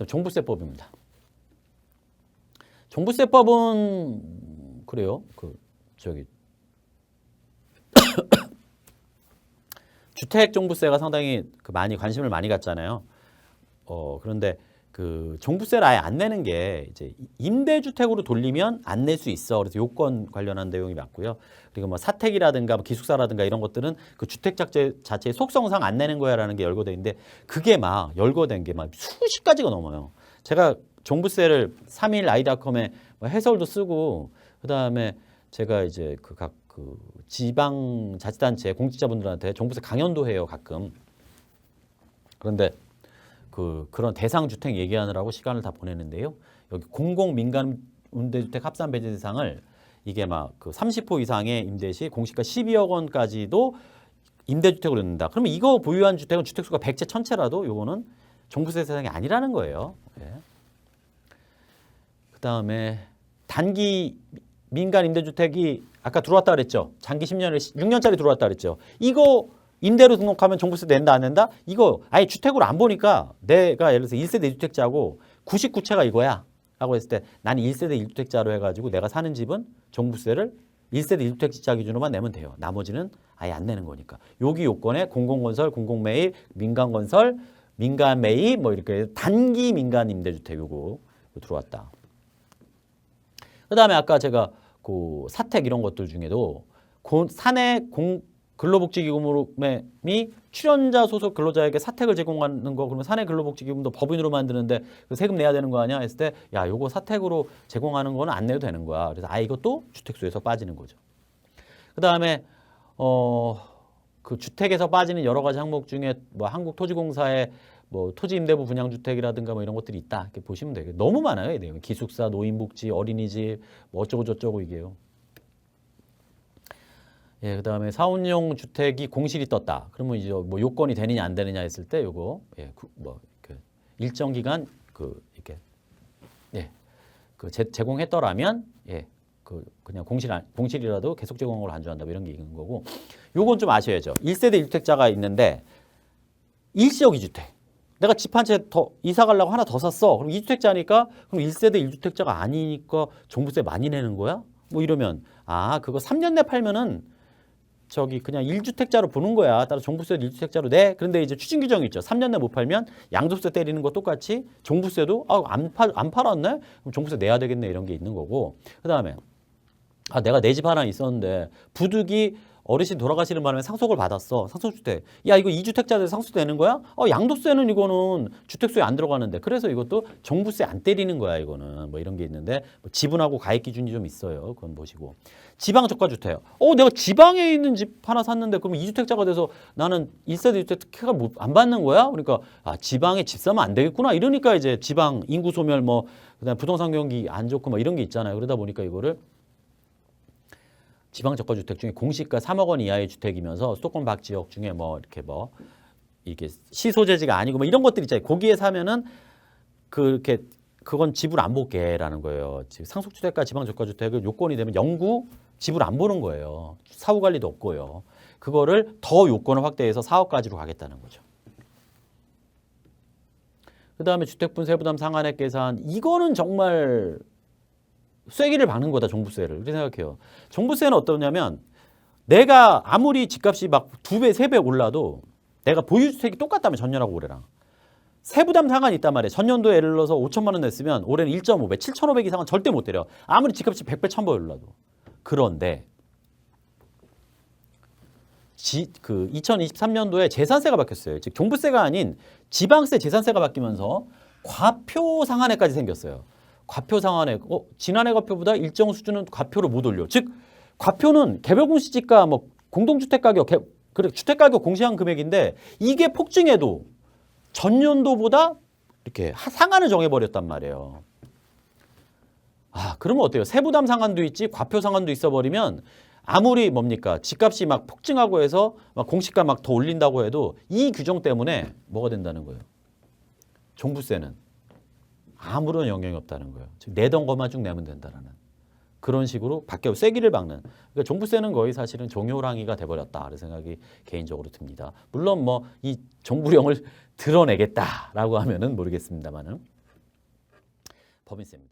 그다음 종부세법입니다. 종부세법은 그래요. 그 저기 주택 종부세가 상당히 그 많이 관심을 많이 갖잖아요. 어 그런데 그 종부세를 아예 안 내는 게 이제 임대주택으로 돌리면 안 낼 수 있어. 그래서 요건 관련한 내용이 많고요. 그리고 뭐 사택이라든가 뭐 기숙사라든가 이런 것들은 그 주택 자체 자체의 속성상 안 내는 거야라는 게 열거돼 있는데 그게 막 열거된 게 막 수십 가지가 넘어요. 제가 종부세를 3일 아이닷컴에 뭐 해설도 쓰고 그다음에 제가 이제 그각그 지방 자치단체 공직자분들한테 종부세 강연도 해요 가끔. 그런데 그 그런 대상 주택 얘기하느라고 시간을 다 보내는데요. 여기 공공 민간 임대주택 합산 배제 대상을 이게 막 그 30호 이상의 임대 시 공시가 12억 원까지도 임대주택으로 넣는다. 그러면 이거 보유한 주택은 주택수가 100채 1000채라도 요거는 종부세 대상이 아니라는 거예요. 예. 그다음에 단기 민간 임대주택이 아까 들어왔다 그랬죠. 장기 10년을 6년짜리 들어왔다 그랬죠. 이거 임대로 등록하면 종부세 낸다 안 낸다? 이거 아예 주택으로 안 보니까 내가 예를 들어서 1세대 1주택자고 99채가 이거야. 라고 했을 때 나는 1세대 1주택자로 해가지고 내가 사는 집은 종부세를 1세대 1주택자 기준으로만 내면 돼요. 나머지는 아예 안 내는 거니까. 여기 요건에 공공건설, 공공매입, 민간건설, 민간매입 뭐 이렇게 단기 민간 임대주택 요거 들어왔다. 그 다음에 아까 제가 그 사택 이런 것들 중에도 고- 사내 공 근로복지기금이 출연자 소속 근로자에게 사택을 제공하는 거 그러면 사내 근로복지기금도 법인으로 만드는데 그 세금 내야 되는 거 아니야? 했을 때 야 요거 사택으로 제공하는 거는 안 내도 되는 거야. 그래서 아 이것도 주택수에서 빠지는 거죠. 그다음에 어 그 주택에서 빠지는 여러 가지 항목 중에 뭐 한국토지공사의 뭐 토지 임대부 분양 주택이라든가 뭐 이런 것들이 있다. 이렇게 보시면 되겠 너무 많아요 이 내용 기숙사 노인복지 어린이집 뭐 어쩌고 저쩌고 이게요 예, 그다음에 사원용 주택이 공실이 떴다. 그러면 이제 뭐 요건이 되느냐 안 되느냐 했을 때 요거 예, 그, 뭐 그 일정 기간 그 이렇게 예, 그 제, 제공했더라면 예, 그 그냥 공실 안- 공실이라도 계속 제공을 안주한다 뭐 이런 게 있는 거고. 요건 좀 아셔야죠. 1세대 1주택자가 있는데 일시적 2주택. 내가 집 한 채 더 이사 가려고 하나 더 샀어. 그럼 2주택자니까 그럼 1세대 1주택자가 아니니까 종부세 많이 내는 거야? 뭐 이러면 아, 그거 3년 내 팔면은 저기 그냥 1주택자로 보는 거야. 따라 종부세 1주택자로 내. 그런데 이제 추진 규정이 있죠. 3년 내 못 팔면 양도세 때리는 거 똑같이 종부세도 아, 안, 팔, 안 팔았네? 그럼 종부세 내야 되겠네. 이런 게 있는 거고. 그 다음에 아, 내가 내 집 하나 있었는데 부득이 어르신 돌아가시는 바람에 상속을 받았어. 상속주택. 야, 이거 2주택자들 상속되는 거야? 어, 양도세는 이거는 주택수에 안 들어가는데. 그래서 이것도 종부세 안 때리는 거야, 이거는. 뭐 이런 게 있는데 뭐 지분하고 가액 기준이 좀 있어요. 그건 보시고. 지방 저가주택. 어, 내가 지방에 있는 집 하나 샀는데 그럼 2주택자가 돼서 나는 1세대 2주택 특혜가 못- 안 받는 거야? 그러니까 아, 지방에 집 사면 안 되겠구나. 이러니까 이제 지방 인구 소멸 뭐 그 다음에 부동산 경기 안 좋고 뭐 이런 게 있잖아요. 그러다 보니까 이거를 지방 저가 주택 중에 공시가 3억 원 이하의 주택이면서 수도권 밖 지역 중에 뭐 이렇게 뭐 이게 시소재지가 아니고 뭐 이런 것들 있잖아요. 거기에 사면은 그렇게 그건 지불 안 볼게라는 거예요. 지금 상속주택과 지방 저가 주택은 요건이 되면 영구 지불 안 보는 거예요. 사후 관리도 없고요. 그거를 더 요건을 확대해서 4억까지로 가겠다는 거죠. 그 다음에 주택분 세부담 상한액 계산 이거는 정말 쐐기를 박는 거다 종부세를 이렇게 생각해요. 종부세는 어떠냐면 내가 아무리 집값이 막 두 배, 세 배 올라도 내가 보유주택이 똑같다면 전년하고 올해랑 세부담 상한이 있단 말이에요. 전년도에 예를 들어서 5천만 원 냈으면 올해는 1.5배, 7,500 이상은 절대 못 때려. 아무리 집값이 100배, 1000배 올라도. 그런데 지, 그 2023년도에 재산세가 바뀌었어요. 즉 종부세가 아닌 지방세 재산세가 바뀌면서 과표 상한액까지 생겼어요. 과표 상한액. 어, 지난해 과표보다 일정 수준은 과표를 못 올려. 즉 과표는 개별 공시지가 뭐 공동주택 가격 개, 그래 주택 가격 공시한 금액인데 이게 폭증해도 전년도보다 이렇게 하- 상한을 정해버렸단 말이에요. 아, 그러면 어때요? 세부담 상한도 있지, 과표 상한도 있어 버리면 아무리 뭡니까? 집값이 막 폭증하고 해서 막 공시가 막 더 올린다고 해도 이 규정 때문에 뭐가 된다는 거예요? 종부세는 아무런 영향이 없다는 거예요. 즉 내던 것만 쭉 내면 된다라는 그런 식으로 바뀌어 쐐기를 박는. 그러니까 종부세는 거의 사실은 종효랑이가 돼버렸다. 그런 생각이 개인적으로 듭니다. 물론 뭐 이 정부령을 드러내겠다라고 하면은 모르겠습니다만은 법인세입니다.